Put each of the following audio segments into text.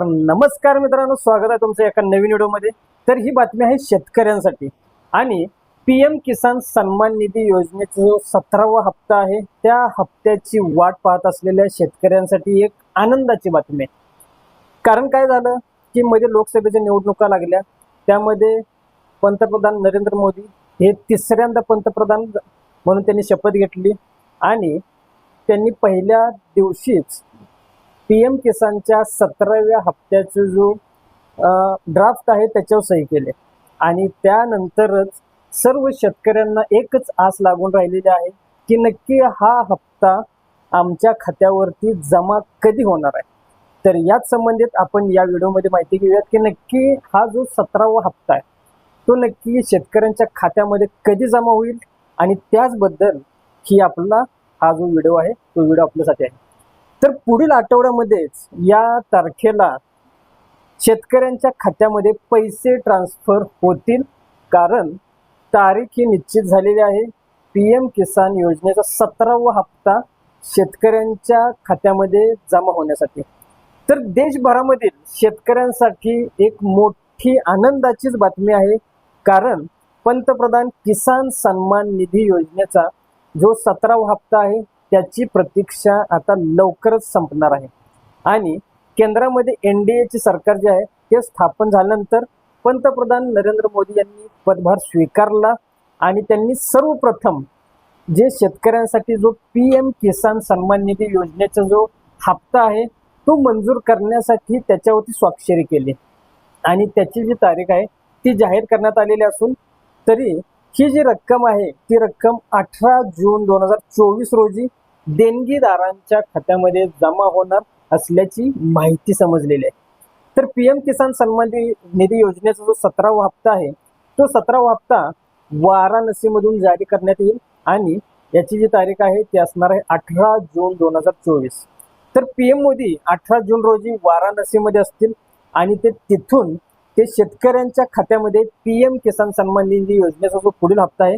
नमस्कार मित्रांनो स्वागत आहे तुमचं एका नवीन व्हिडिओमध्ये. तर ही बातमी आहे शेतकऱ्यांसाठी. आणि पी एम किसान सन्मान निधी योजनेचा जो सतरावा हप्ता आहे त्या हप्त्याची वाट पाहत असलेल्या शेतकऱ्यांसाठी एक आनंदाची बातमी आहे. कारण काय झालं की मध्ये लोकसभेच्या निवडणुका लागल्या. त्यामध्ये पंतप्रधान नरेंद्र मोदी हे तिसऱ्यांदा पंतप्रधान म्हणून त्यांनी शपथ घेतली. आणि त्यांनी पहिल्या दिवशीच पी एम किसानच्या सतराव्या हप्त्याचा जो ड्राफ्ट आहे त्याच्यावर सही केले. आणि त्यानंतरच सर्व शेतकऱ्यांना एकच आस लागून राहिलेली आहे की नक्की हा हप्ता आमच्या खात्यावरती जमा कधी होणार आहे. तर याच संबंधित आपण या व्हिडिओमध्ये माहिती घेऊयात की नक्की हा जो सतरावा हप्ता आहे तो नक्की शेतकऱ्यांच्या खात्यामध्ये कधी जमा होईल आणि त्याचबद्दल ही आपला हा जो व्हिडिओ आहे तो व्हिडिओ आपल्यासाठी आहे. तर पुढील आठवड्यामध्येच या तारखेला शेतकऱ्यांच्या खात्यामध्ये पैसे ट्रान्सफर होतील. कारण तारीख ही निश्चित झालेली आहे. पी एम किसान योजनेचा सतरावा हप्ता शेतकऱ्यांच्या खात्यामध्ये जमा होण्यासाठी. तर देशभरामधील शेतकऱ्यांसाठी एक मोठी आनंदाचीच बातमी आहे. कारण पंतप्रधान किसान सन्मान निधी योजनेचा जो सतरावा हप्ता आहे त्याची प्रतीक्षा आता लवकरच संपणार आहे. आणि केंद्रामध्ये एन डी एचे सरकार जे आहे ते स्थापन झाल्यानंतर पंतप्रधान नरेंद्र मोदी यांनी पदभार स्वीकारला आणि त्यांनी सर्वप्रथम जे शेतकऱ्यांसाठी जो पी एम किसान सन्मान निधी योजनेचा जो हप्ता आहे तो मंजूर करण्यासाठी त्याच्यावरती स्वाक्षरी केली. आणि त्याची जी तारीख आहे ती जाहीर करण्यात आलेली असून तरी ही जी रक्कम आहे ती रक्कम अठरा जून दोन हजार चोवीस रोजी देणगीदारांच्या खात्यामध्ये जमा होणार असल्याची माहिती समजलेली आहे. तर पी एम किसान सन्मान निधी योजनेचा जो सतरावा हप्ता आहे तो सतरावा हप्ता वाराणसीमधून जारी करण्यात येईल आणि याची जी तारीख आहे ती असणार आहे अठरा जून दोन हजार चोवीस. तर पी एम मोदी अठरा जून रोजी वाराणसीमध्ये असतील आणि ते तिथून ते शेतकऱ्यांच्या खात्यामध्ये पी एम किसान सन्मान निधी योजनेचा जो पुढील हप्ता आहे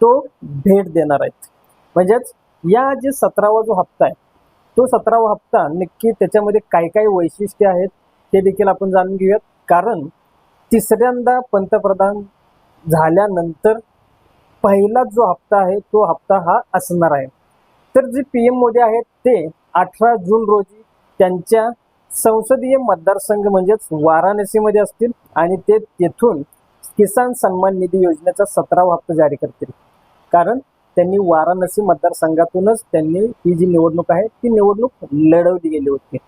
तो भेट देणार आहेत. म्हणजेच या जे सतरावा जो हप्ता आहे तो सतरावा हप्ता नक्की त्याच्यामध्ये काय काय वैशिष्ट्ये आहेत ते देखील आपण जाणून घेऊयात. कारण तिसऱ्यांदा पंतप्रधान झाल्यानंतर पहिला जो हप्ता आहे तो हप्ता हा असणार आहे. तर जे पी एम मोदी आहेत ते अठरा जून रोजी त्यांच्या संसदीय मतदारसंघ म्हणजेच वाराणसीमध्ये असतील आणि ते तेथून किसान सन्मान निधी योजनेचा सतरावा हप्ता जारी करतील. कारण त्यांनी वाराणसी मतदारसंघातूनच त्यांनी ही जी निवडणूक आहे ती निवडणूक लढवली गेली होती.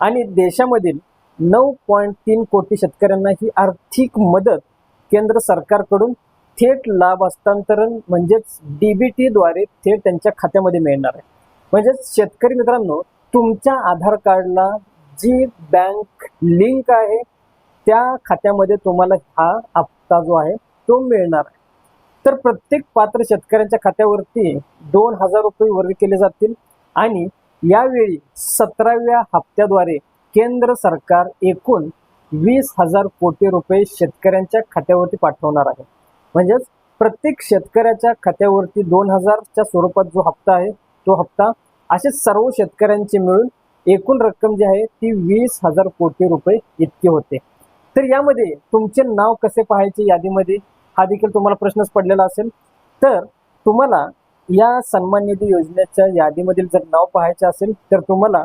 आणि देशामधील नऊ पॉईंट तीन कोटी शेतकऱ्यांना ही आर्थिक मदत केंद्र सरकारकडून थेट लाभ हस्तांतरण म्हणजेच डीबीटीद्वारे थेट त्यांच्या खात्यामध्ये मिळणार आहे. म्हणजेच शेतकरी मित्रांनो तुमच्या आधार कार्डला जी बँक लिंक आहे त्या खात्यामध्ये तुम्हाला हा हप्ता जो आहे तो मिळणार आहे. तर प्रत्येक पात्र शेतकऱ्यांच्या खात्यावरती दोन हजार रुपये वर्ग केले जातील आणि यावेळी सतराव्या हप्त्याद्वारे केंद्र सरकार एकूण वीस हजार कोटी रुपये शेतकऱ्यांच्या खात्यावरती पाठवणार आहे. म्हणजेच प्रत्येक शेतकऱ्याच्या खात्यावरती दोन हजारच्या स्वरूपात जो हप्ता आहे तो हप्ता असे सर्व शेतकऱ्यांचे मिळून एकूण रक्कम जी आहे ती वीस हजार कोटी रुपये इतकी होते. तर यामध्ये तुमचे नाव कसे पाहायचे यादीमध्ये? हा देखील तुम्हाला प्रश्नच पडलेला असेल. तर तुम्हाला या सन्मान निधी योजनेच्या यादीमधील जर नाव पाहायचे असेल तर तुम्हाला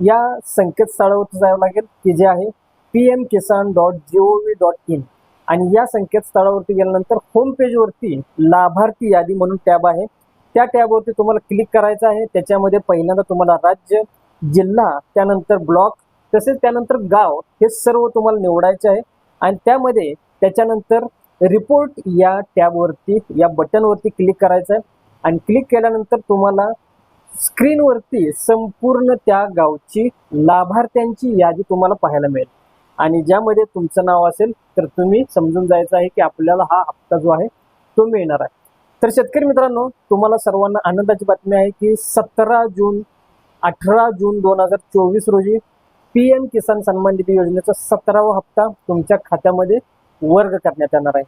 या संकेतस्थळावरती जावं लागेल की जे आहे P M Kisan dot G O V dot in आणि या संकेतस्थळावरती गेल्यानंतर होम पेजवरती लाभार्थी यादी म्हणून टॅब आहे. त्या टॅबवरती तुम्हाला क्लिक करायचं आहे. त्याच्यामध्ये पहिल्यांदा तुम्हाला राज्य जिल्हा त्यानंतर ब्लॉक तसेच त्यानंतर गाव हे सर्व तुम्हाला निवडायचे आहे. आणि त्यामध्ये त्याच्यानंतर रिपोर्ट या टॅबवरती या बटनवरती क्लिक करायचं आहे. आणि क्लिक केल्यानंतर तुम्हाला स्क्रीनवरती संपूर्ण त्या गावची लाभार्थ्यांची यादी तुम्हाला पाहायला मिळेल. आणि ज्यामध्ये तुमचं नाव असेल तर तुम्ही समजून जायचं आहे की आपल्याला हा हप्ता जो आहे तो मिळणार आहे. तर शेतकरी मित्रांनो तुम्हाला सर्वांना आनंदाची बातमी आहे की सतरा जून अठरा जून दोन हजार चोवीस रोजी पी एम किसान सन्मान निधी योजनेचा सतरावा हप्ता तुमच्या खात्यामध्ये वर्ग करण्यात येणार आहे.